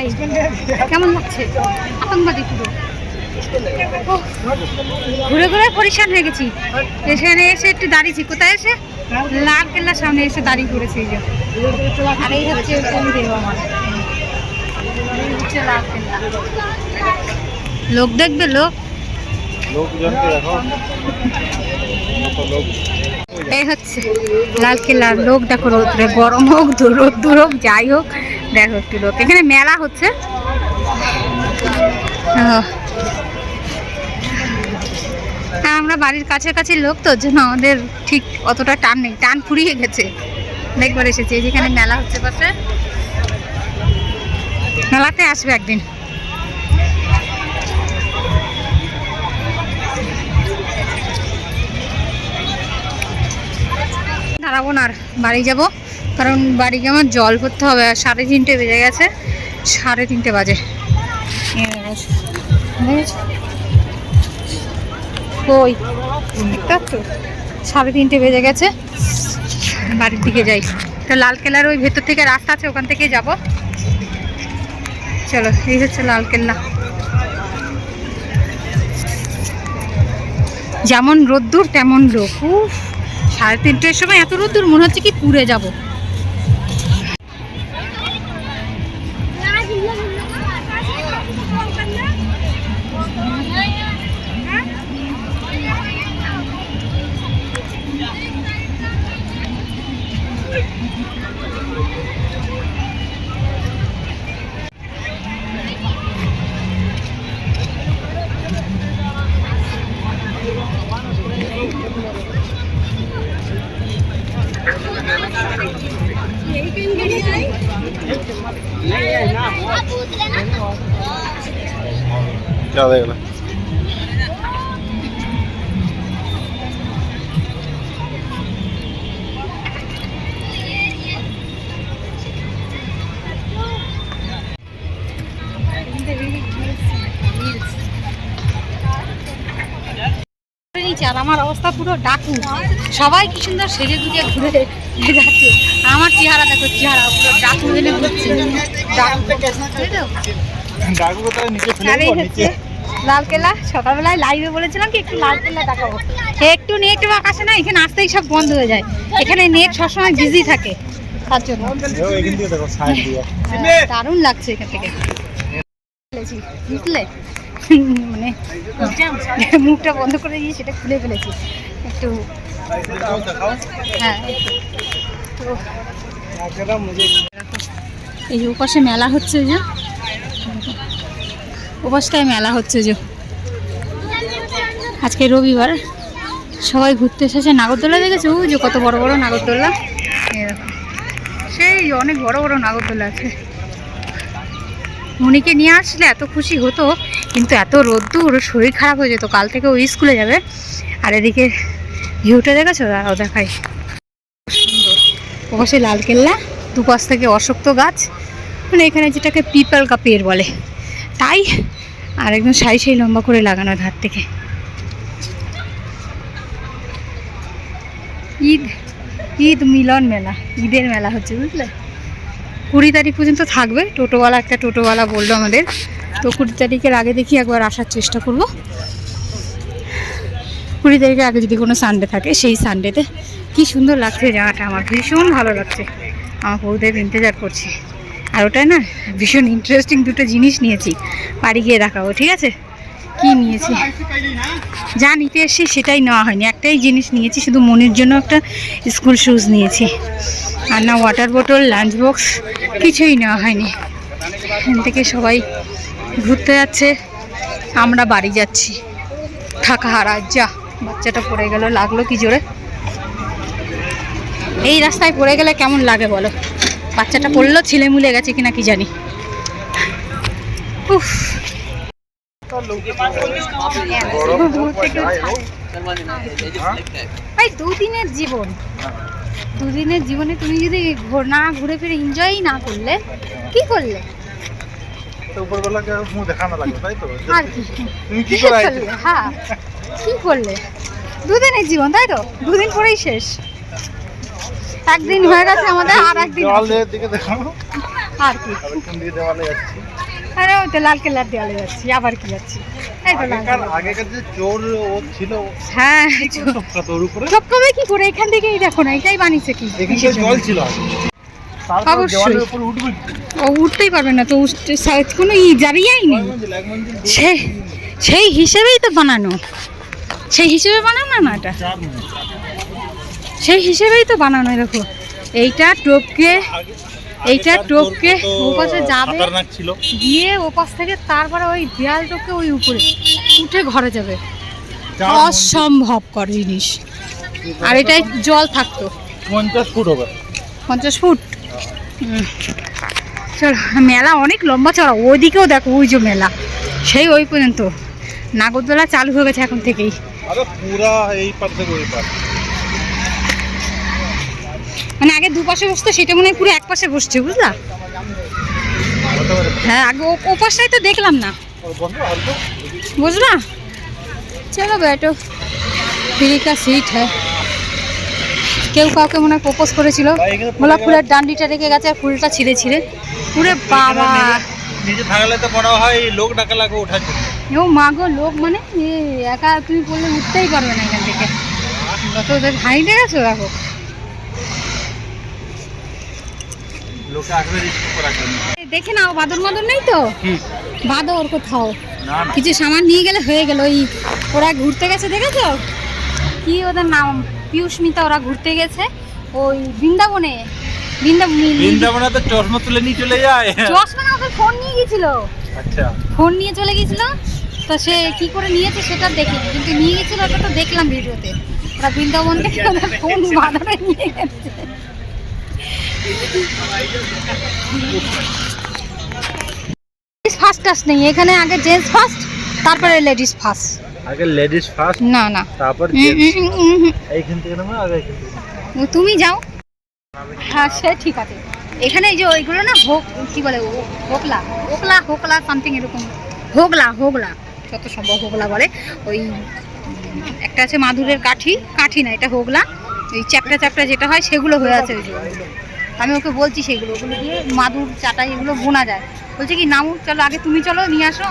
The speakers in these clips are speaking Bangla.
ভাই, কেমন লাগছে? আতঙ্কবাদী পুরো। ঘুরে ঘুরে পরিশান হয়ে গেছি। এখানে এসে একটু দাঁড়িয়েছি। কোথায় এসে? লাল কেল্লার সামনে এসে দাঁড়িয়ে পড়েছি যে। লোক দেখবে, লোক? দেখো লোক এই হচ্ছে লাল কেল্লার লোক। দেখো রোদ্রে গরম হোক রোদ্দুর হোক যাই হোক, দেখো একটু লোক এখানে মেলা হচ্ছে। আর আমরা বাড়ির কাছাকাছি লোক তো জন্য আমাদের ঠিক অতটা টান নেই। টান ফুরিয়ে গেছে। অনেকবার এসেছি যেখানে মেলা হচ্ছে পাশে। মেলাতে আসবে একদিন। দাঁড়াবো না আর বাড়ি যাব। কারণ বাড়ি আমার জল ভরতে হবে আর সাড়ে তিনটে বেজে গেছে। সাড়ে তিনটে বাজে? কই? দেখতে সাড়ে তিনটে বেজে গেছে। বাড়ির দিকে যাই। তো লালকেল্লার ওই ভেতর থেকে রাস্তা আছে, ওখান থেকেই যাব। চলো, এই হচ্ছে লালকেল্লা যেমন রোদ্দুর, তেমন লোক উফ। সাড়ে তিনটের সময় এত রোদ্দুর মনে হচ্ছে কি পুড়ে যাব আর আমার অবস্থা পুরো ডাকু। সবাই কি সুন্দর সেজে গুজে ঘুরে যাচ্ছে আমার চেহারা দেখো চেহারা পুরো ডাকু মেলে ঘুরছে। সকালবেলায় লাইভে বলেছিলাম কি একটু দেখাবো। একটু নেটওয়ার্ক না এখানে আসতেই সব বন্ধ হয়ে যায়। এখানে নেট সবসময় বিজি থাকে। তার জন্য। দারুণ লাগছে এখান থেকে। মানে মুখটা বন্ধ করে দিয়ে সেটা খুলে ফেলেছি। একটু হ্যাঁ এই যে ওপাশে মেলা হচ্ছে যে, ওপাশটায় মেলা হচ্ছে যে। আজকে রবিবার, সবাই ঘুরতে এসেছে। নাগরদোলা দেখেছ? যে কত বড় বড় নাগরদোলা। সেই অনেক বড় বড় নাগরদোলা আছে। মনিকে নিয়ে আসলে এত খুশি হতো। কিন্তু এত রোদ্দুর, শরীর খারাপ হয়ে যেত। কাল থেকে ওই স্কুলে যাবে। আর এদিকে ভিউটা দেখেছ? দাঁড়াও দেখাই। সুন্দর। ওপাশে লালকেল্লা দুপাশ থেকে অশক্ত গাছ। মানে এখানে যেটাকে পিপল কা পের বলে। তাই আর একদম সাই সাই লম্বা করে লাগানো ধার থেকে। ঈদ ঈদ মিলন মেলা, ঈদের মেলা হচ্ছে, বুঝলে? কুড়ি তারিখ পর্যন্ত থাকবে। টোটোওয়ালা একটা টোটোওয়ালা বলল আমাদের। তো কুড়ি তারিখের আগে দেখি একবার আসার চেষ্টা করব। কুড়ি তারিখের আগে যদি কোনো সানডে থাকে, সেই সানডেতে কি সুন্দর লাগছে জামাটা আমার ভীষণ ভালো লাগছে। আমার বউদের ইন্তজার করছি। আর ওটাই না, ভীষণ ইন্টারেস্টিং দুটো জিনিস নিয়েছি। বাড়ি গিয়ে দেখাবো, ঠিক আছে? কি নিয়েছি? যা নিতে এসেছি সেটাই নেওয়া হয়নি। একটাই জিনিস নিয়েছি, শুধু মনির জন্য একটা স্কুল শুজ নিয়েছি। আর না ওয়াটার বোতল লাঞ্চ বক্স কিছুই নেওয়া হয়নি। এখান থেকে সবাই ঘুরতে যাচ্ছে। আমরা বাড়ি যাচ্ছি। থাকা, হারা, যা। বাচ্চাটা পড়ে গেল, লাগল কি জোরে? এই রাস্তায় পড়ে গেলে কেমন লাগে বলো? বাচ্চাটা পড়ল, ছিলে মুলে গেছে কিনা কি জানি। উফ। দুদিনের জীবন। দুদিনের জীবনে তুমি যদি না ঘুরে ফিরে এনজয়ই না করলে, কি করলে? তো উপরবেলাকে মুখ হ্যাঁ। কি করলে? দুদিনের জীবন তাই তো? দুদিন পরেই শেষ। একদিন হয়ে গেছে আর কি। কোন ওই তো লাল কেল্লার দেওয়ালে যাচ্ছি আবার কি যাচ্ছি? হ্যাঁ চোর। চোখ কি করে? এখান থেকেই দেখো না এটাই বানিয়েছে কি? জল ছিল আগে। অবশ্যই। ও উঠতেই পারবে না তো কোনো ই জারিয়াই নেই কয় মঞ্জিল? এক মঞ্জিল, দু সে সেই হিসেবেই তো বানানো। সেই হিসেবে বানানো না এটা? সেই হিসেবেই তো বানানো দেখো। এইটা টোপকে এইটা টোপকে ওপাশে যাবে গিয়ে ওপাশ থেকে তারপরে ওই দেয়াল টোপকে ওই উপরে উঠে ঘরে যাবে। চার মঞ্জিল, অসম্ভবকর জিনিস। আর এটাই জল থাকতো। পঞ্চাশ ফুট হবে। পঞ্চাশ ফুট। চলো মেলা অনেক লম্বা চড়া ওইদিকেও দেখো ওই যে মেলা। সেই ওই পর্যন্ত। নাগরদোলা চালু হয়ে গেছে এখন থেকেই। মানে আগে দুপাশে বসতো সেটা মনে হয় পুরো এক পাশে বসছে বুঝলা? হ্যাঁ আগে ও- পাশটাই তো দেখলাম না। বুঝলা? চলো বেটো। ফ্রি কা সিট হ্যাঁ। কেউ কাউকে মনে হয় প্রপোজ করেছিল। গোলাপ ফুলের ডান্ডিটা রেখে গেছে আর ফুলটা ছিঁড়ে ছিঁড়ে। পুরে বাবা। নিজে থাকলে তো মনে হয় লোক ডাকা লাগে ওঠার জন্য। ও মা গো লোক মানে একা তুমি বললে উঠতেই পারবে না এখান থেকে। যত হাইটে গেছো দেখো। দেখে নাও বাদর মাদর নেই তো? বাদর কোথাও। কিছু সামান নিয়ে গেলে হয়ে গেল ওই ওরা ঘুরতে গেছে দেখেছ? কি ওদের নাম? পিয়ুষ মিতা ওরা ঘুরতে গেছে। ওই বৃন্দাবনে বৃন্দাবন তো চশমা তুলে নিয়ে চলে যায়। চশমা না ওদের ফোন নিয়ে গেছিল। আচ্ছা। ফোন নিয়ে চলে গেছিল। তো সে কি করে নিয়েছে সেটা দেখিনি কিন্তু নিয়ে গেছিল ওটা তো দেখলাম ভিডিওতে। ওরা বৃন্দাবন থেকে ওদের ফোন বাঁধানো নিয়ে গেছে। ফার্স্ট টাস নেই এখানে আগে জেন্টস ফার্স্ট তারপরে লেডিস ফার্স্ট আগে লেডিস ফার্স্ট না না। তারপর। এইখান থেকে নামে আগে এইখান থেকে তুমি যাও। হ্যাঁ সে ঠিক আছে। এখানে এই যে ওইগুলো না হোক কি বলে হোকলা হোকলা হোকলা সামথিং এরকম। হোগলা হোগলা যত সম্ভব হোগলা বলে। ওই একটা আছে মাদুরের কাঠি কাঠি না এটা হোগলা ওই চ্যাপটা চ্যাপটা যেটা হয় সেগুলো হয়ে আছে ওই আমি ওকে বলছি সেগুলো ওগুলো দিয়ে মাদুর চাটাই এগুলো বোনা যায়। বলছে কি নামু চলো আগে তুমি চলো নিয়ে আসো।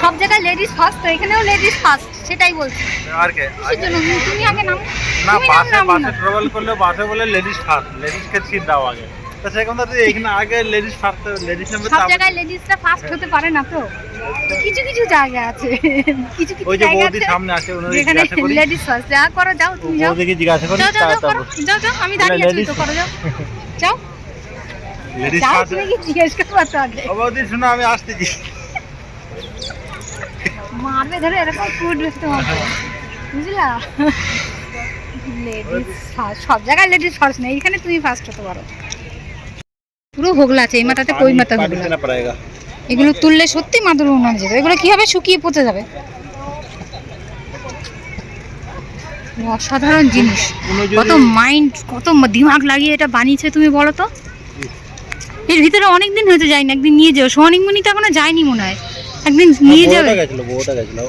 সব জায়গায় লেডিস ফার্স্ট তো এখানেও লেডিস ফার্স্ট সেটাই বলছি। আর কে? কিসের জন্য তুমি আগে নামো। না বাসে বাসে ট্রাভেল করলে বাসে বলে লেডিস ফার্স্ট লেডিসকে সিট দাও আগে। তো সেরকম তো এখানে আগে লেডিস ফার্স্ট লেডিস নামে সব জায়গায় লেডিসরা ফার্স্ট হতে পারে না তো? কিছু কিছু জায়গা আছে। কিছু কিছু ওই যে বৌদি সামনে আছে যেখানে লেডিস ফার্স্ট যা করো যাও তুমি যাও। বৌদিকে জিজ্ঞাসা করি যাও যাও যাও আমি দাঁড়িয়ে আছি তো করো যাও। যাও। লেডিস ফার্স্ট তুমি কি জিজ্ঞেস করব তো আগে। বৌদি শোনো আমি আসতেছি। মারবে ধরে এরকম তোমাকে বুঝলা? লেডিস সব জায়গায় লেডিস ফার্স্ট নেই এখানে তুমি ফার্স্ট হতে পারো। পুরো হোগলা আছে এই মাথাতে কই মাথা হোগলা এগুলো তুললে সত্যি মাদুর উনানে যেত এগুলো কীভাবে শুকিয়ে পচে যাবে? অসাধারণ জিনিস। কত মাইন্ড কত দিমাগ লাগিয়ে এটা বানিয়েছে তুমি বলো তো? এর ভিতরে অনেক দিন হতে যায়নি একদিন নিয়ে যাও। সোহানিক মনি তো এখনও যায়নি মনে হয়। একদিন নিয়ে যাবে?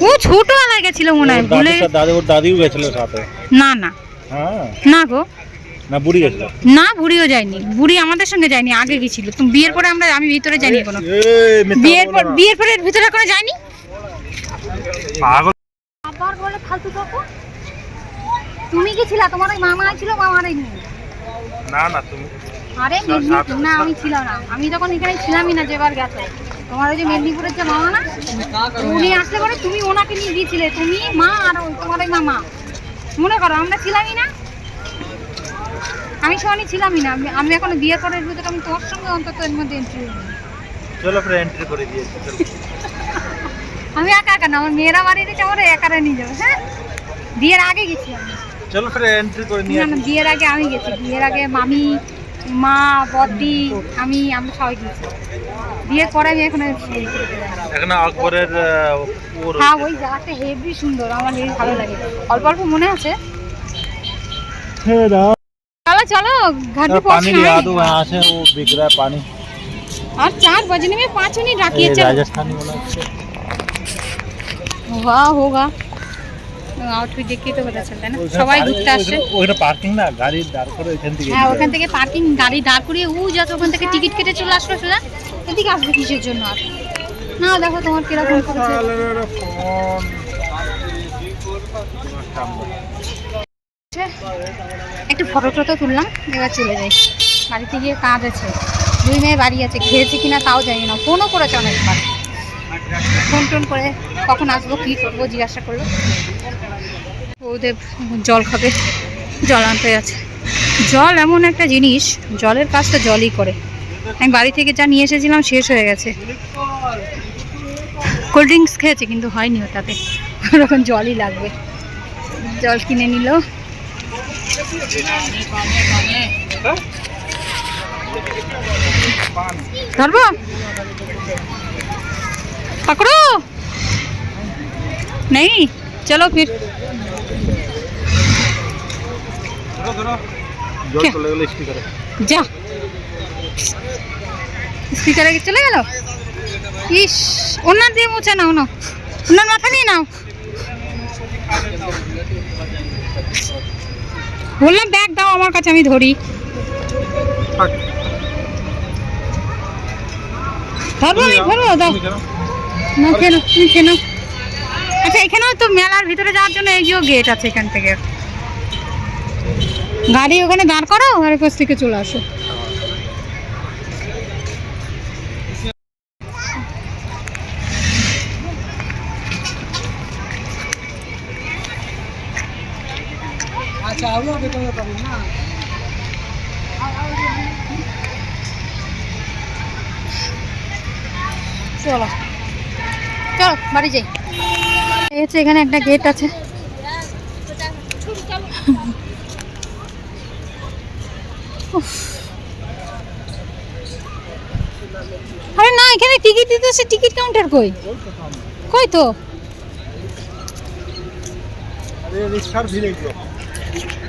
ও ছোট আলায় গেছিল মনে হয় ওর ভুলে দাদুর দাদু ওর দাদিও গেছিল সাথে। না না। হ্যাঁ। না গো। না বুড়ি গেছিল। না বুড়িও যায়নি। বুড়ি আমাদের সঙ্গে যায়নি আগে গেছিল। তুমি বিয়ের পরে আমরা আমি ভিতরে যাইনি মিথ্যা বিয়ের পর বিয়ের পরে ভিতরে এখনও যায়নি? আবার বলে ফালতু কথা তুমি কি ছিলা তোমার ওই মামা ছিল মামার এই না না তুমি আরে না আমি ছিলাম না। আমি তখন এখানে ছিলামই না যেবার গেছো। তোমার ওই যে মেদিনীপুরের যে মামা না উনি আসলে পরে তুমি ওনাকে নিয়ে গিয়েছিলে তুমি মা আর তোমার ওই মামা। মনে করো আমরা ছিলামই না। আমি সোহানি ছিলামই না আমি- আমি এখন বিয়ের পরের ভিতরে আমি তোমার সঙ্গে অন্তত এর মধ্যে এন্ট্রি চলো ফিরে এন্ট্রি করে দিয়েছি আমি একা একা না আমার মেয়েরা বাড়ি দিচ্ছে আমার একারা নিয়ে যাবে হ্যাঁ? বিয়ের আগে গেছিলাম চলো ফিরে এন্ট্রি করে নিয়ে। বিয়ের আগে আমি গেছি বিয়ের আগে মামি মা বদ্দি আমি আমরা সবাই গেছি বিয়ের পরে আমি এখন এখানে আকবরের আহ, ওর হ্যাঁ ওই জায়গাটা হেভি সুন্দর আমার হেভি ভালো লাগে অল্প অল্প মনে আছে চলো চলো घर पे और पानी पहुंचना लिया है दो वहाँ से वो बिक रहा है पानी और चार बजने में पाँच मिनट बाकी ये है चलो राजस्थानी वाला होगा होगा আউটফিট দেখতেই তো কথা চলতে না? সবাই ঘুরতে আসছে ওইটা পার্কিং না গাড়ি দাঁড় করে ওইখান থেকে হ্যাঁ ওখান থেকে পার্কিং গাড়ি দাঁড় করিয়ে উ যাচ্ছে ওখান থেকে টিকিট কেটে চলে আসলো সোজা এদিকে আসবে কিসের জন্য আর? না দেখো তোমার কীরকম একটু ফটো টটো তুললাম এবার চলে যাই। বাড়িতে গিয়ে কাজ আছে। দুই মেয়ে বাড়ি আছে খেয়েছে কিনা তাও জানি না ফোনও করেছে অনেকবার। ফোন টোন করে কখন আসব, কী করব, জিজ্ঞাসা করল। ওদের জল খাবে, জল আনতে আছে জল এমন একটা জিনিস, জলের কাজ তো জলই করে। আমি বাড়ি থেকে যা নিয়ে এসেছিলাম শেষ হয়ে গেছে। কোল্ড ড্রিঙ্কস খেয়েছে, কিন্তু হয়নি ওটাতে। ওরকম জলই লাগবে। জল কিনে নিল। ধরবো? पकड़ो नहीं चलो फिर জল কে? চলে গেল স্পিকারে যা স্পিকারে চলে গেল ইস ওনার দিয়ে মোছে নাও না ওনার মাথা নিয়ে নাও বললাম ব্যাগ দাও আমার কাছে আমি ধরি ধরবো আমি ধরবো দাও না কেন তুমি আচ্ছা এখানেও তো মেলার ভিতরে যাওয়ার জন্য এই যে গেট আছে এখান থেকে। গাড়ি ওখানে দাঁড় করো আর পাশ থেকে চলে আসো। চলো। চলো বাড়ি যাই। এই হচ্ছে এখানে একটা গেট আছে। আরে না এখানে টিকিট দিতেছে টিকিট কাউন্টার কই? কই তো?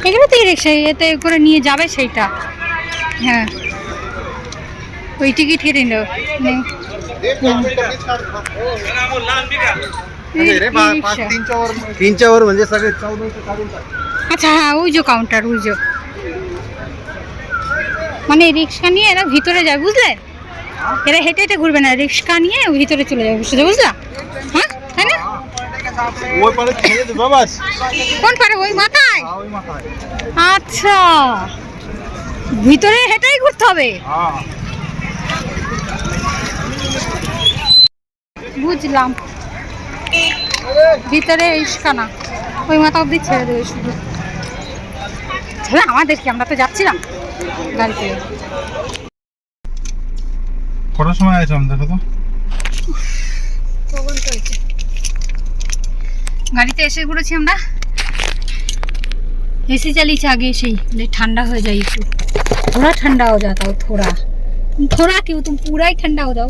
এগুলো এখানে তো রিক্সা এতে করে নিয়ে যাবে সেইটা। হ্যাঁ। ওই টিকিট কেটে নিল নে। এই রিক্সা। तीनच्यावर म्हणजे सगळे चौदाशे काढून टाक আচ্ছা হ্যাঁ ওই যে কাউন্টার ওই যে মানে রিক্সা নিয়ে এরা ভিতরে যায় বুঝলে এরা হেঁটে হেঁটে ঘুরবে না রিক্সা নিয়ে ভিতরে চলে যাবে বুঝতে বুঝলা হ্যাঁ তাই না ওই পারে ছেড়ে দে বাবাস কোন পারে ওই মাথায় হ্যাঁ ওই মাথায় আচ্ছা ভিতরে হেঁটেই ঘুরতে হবে বুঝলাম ভিতরে রিক্সা না ওই মাথা অব্দি ছেড়ে দেবে শুধু ছেলে আমাদেরকে আমরা তো যাচ্ছিলাম গাড়িতে কটার সময় আইছিলাম দেখো তো কখন হয়েছে গাড়িতে এসে পড়েছি আমরা এসি চালিয়েছে আগে এসেই বলে ঠান্ডা হয়ে যায় একটু थोड़ा ठंडा हो जाता हो थोड़ा थोड़ा क्यों तुम पूरा ही ठंडा हो जाओ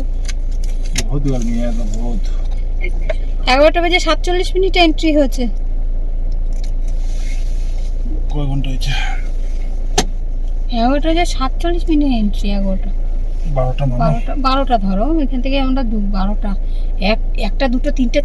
বহুত গরমি এত বহুত এগারোটা বাজে সাতচল্লিশ মিনিট এন্ট্রি হয়েছে। কয় ঘণ্টা হয়েছে? এগারোটা বাজে সাতচল্লিশ মিনিট এন্ট্রি এগারোটা। বারোটা মানে? বারোটা বারোটা ধরো এখান থেকে আমরা দু বারোটা। এক একটা দুটো তিনটে